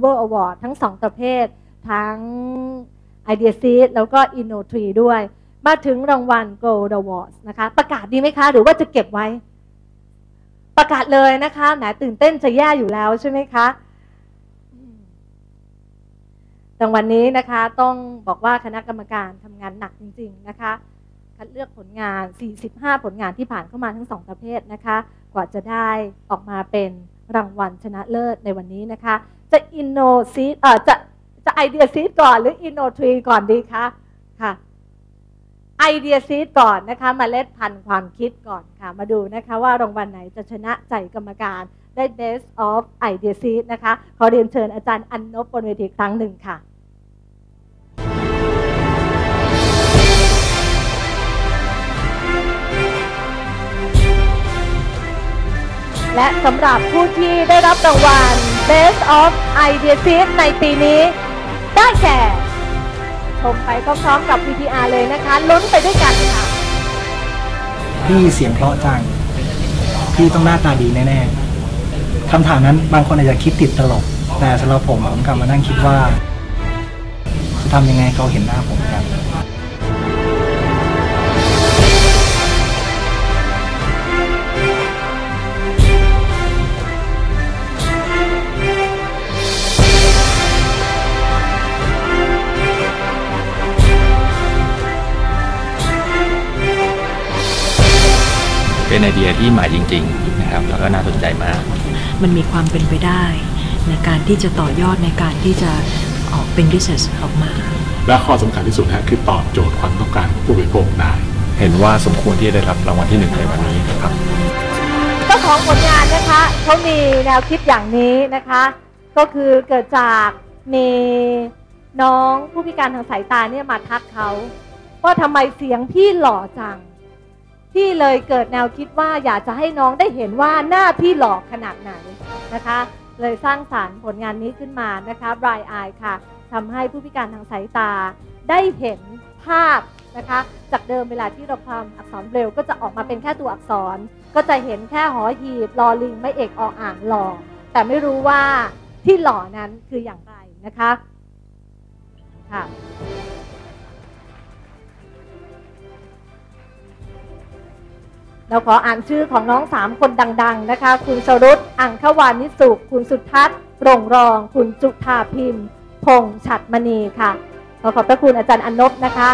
Silver Award ทั้งสองประเภท ทั้ง Idea Seed แล้วก็ Inno3 ด้วย มาถึงรางวัล Gold Awards นะคะ ประกาศดีไหมคะ หรือว่าจะเก็บไว้ ประกาศเลยนะคะแหมตื่นเต้นจะแย่อยู่แล้วใช่ไหมคะรางวัลนนี้นะคะต้องบอกว่าคณะกรรมการทำงานหนักจริง ๆ นะคะคัดเลือกผลงาน 45 ผลงานที่ผ่านเข้ามาทั้งสองประเภทนะคะ กว่าจะได้ออกมาเป็น รางวัลชนะเลิศในวันนี้นะคะ จะอินโนซีเอ่อจะจะไอเดียซีดก่อนหรืออินโนทรีก่อนดีคะค่ะไอเดียซีดก่อนนะคะมาเล็ดพันความคิดก่อนค่ะ มาดูนะคะว่ารางวัลไหนจะชนะใจกรรมการได้ Best of Idea Seed นะคะ ขอเรียนเชิญอาจารย์อันนบบนเวทีครั้งหนึ่งค่ะ และสำหรับผู้ที่ได้รับรางวัล Best of Idea s e e ในปีนี้ ได้แก่ ชมไปพร้อมๆกับ VTR เลยนะคะลุ้นไปด้วยกันค่ะ พี่เสียงเพราะจัง พี่ต้องหน้าตาดีแน่ๆคำถามนั้นบางคนอาจจะคิดติดตลก แต่สำหรับผมผมกลับมานั่งคิดว่าจะทำยังไงเขาเห็นหน้าผมกัน เป็นไอเดียที่ใหม่จริงๆนะครับแล้วก็น่าสนใจมาก มันมีความเป็นไปได้ ในการที่จะต่อยอดในการที่จะออกเป็น research ออกมา และข้อสำคัญที่สุดนะฮะคือตอบโจทย์ความต้องการของผู้บริโภคได้ เห็นว่าสมควรที่จะได้รับรางวัลที่หนึ่งในวันนี้นะครับเจ้าของผลงานนะคะเขามีแนวคิดอย่างนี้นะคะ ก็คือเกิดจากมีน้องผู้พิการทางสายตาเนี่ยมาทักเขาว่าทำไมเสียงพี่หล่อจัง พี่เลยเกิดแนวคิดว่าอยากจะให้น้องได้เห็นว่าหน้าพี่หล่อขนาดไหนนะคะ เลยสร้างสารรค์ผลงานนี้ขึ้นมานะคะ Bright Eye ค่ะทำให้ผู้พิการทางสายตาได้เห็นภาพนะคะ จากเดิมเวลาที่เราทำอักษรเบรลก็จะออกมาเป็นแค่ตัวอักษร ก็จะเห็นแค่หอหีบลอลิงไม่เอกออ่างหลอแต่ไม่รู้ว่าที่หล่อนั้นคืออย่างไรนะคะค่ะ เราขออ่านชื่อของน้องสามคนดัง ๆ นะคะ คุณสรุตอังควานิสุข คุณสุทัศน์โปร่งรอง คุณจุธาพิมพ์ พงษ์ฉัดมณีค่ะ ขอขอบพระคุณอาจารย์อนนบนะคะ